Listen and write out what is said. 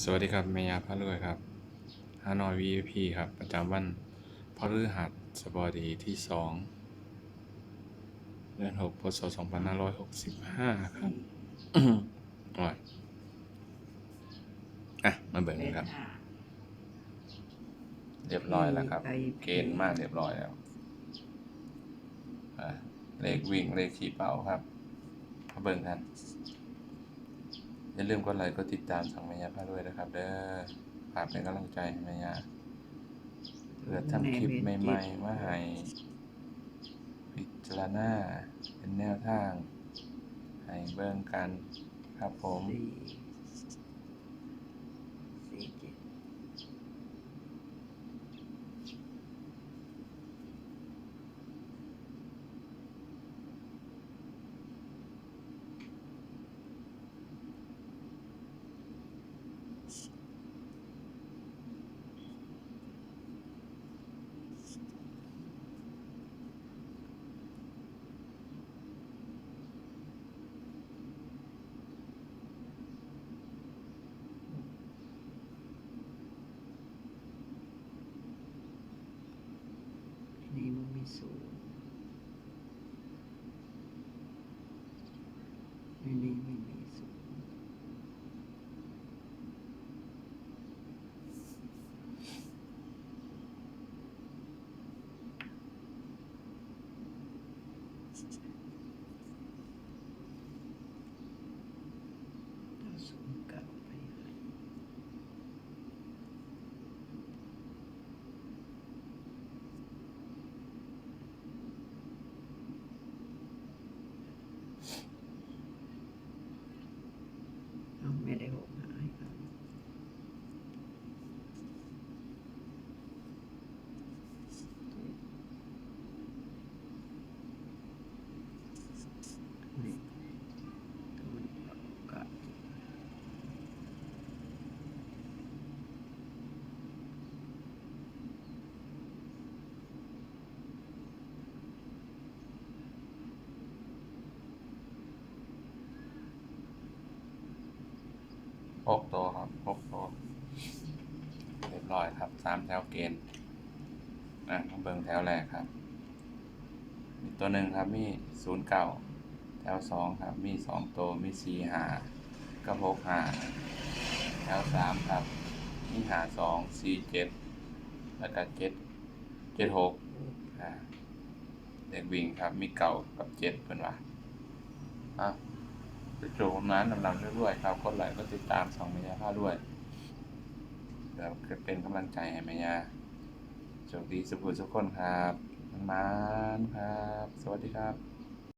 สวัสดีครับเมียาพระรวยครับฮานอย VIP ครับ ประจำวันพฤหัสบดีที่สองเดือนหกพศสองพันห้าร้อยหกสิบห้าครับโอ้ยอะ มาเบิ่งกันครับ เรียบร้อยแล้วครับ เกณฑ์มากเรียบร้อยแล้วอะเลขวิ่งเลขขี่เป่าครับมาเบิ่งกัน อย่าลืมกดไลค์กดติดตามช่องแม่ยาพาด้วยนะครับ เด้อฝากเป็นกำลังใจให้แม่ยาเพื่อทำคลิปใหม่ๆมาให้พิจารณาเป็นแนวทางให้เบิ่งกันครับผม นี่มันมีศูนย์ในนี้ไม่มีศูนย์เอาศูนย์เก่าไปให้เอาไม่ได้หกหายครับนี่ตัวมันก็ หกตัวครับหกตัวเรียบร้อยครับสามแถวเกณฑ์อะมาเบิ่งแถวแรกครับ มีตัวหนึ่งครับมีศูนย์เก้าแถวสองครับ มีสองตัวมีสี่หากับหกหาแถวสามครับ มีหาสองสี่เจ็ดแล้วก็เจ็ดเจ็ดหกอ่าเด็กวิ่งครับ มีเก่ากับเจ็ดเพื่อนว่าอะ จะโจมนั้นนำนำเรื่อยๆครับกดไลค์ก็ติดตามสองเมียาผ้าด้วยเดี๋ยวเป็นกำลังใจให้เมียาโชคดีสุขสุขคนครับมันมานครับ สวัสดีครับ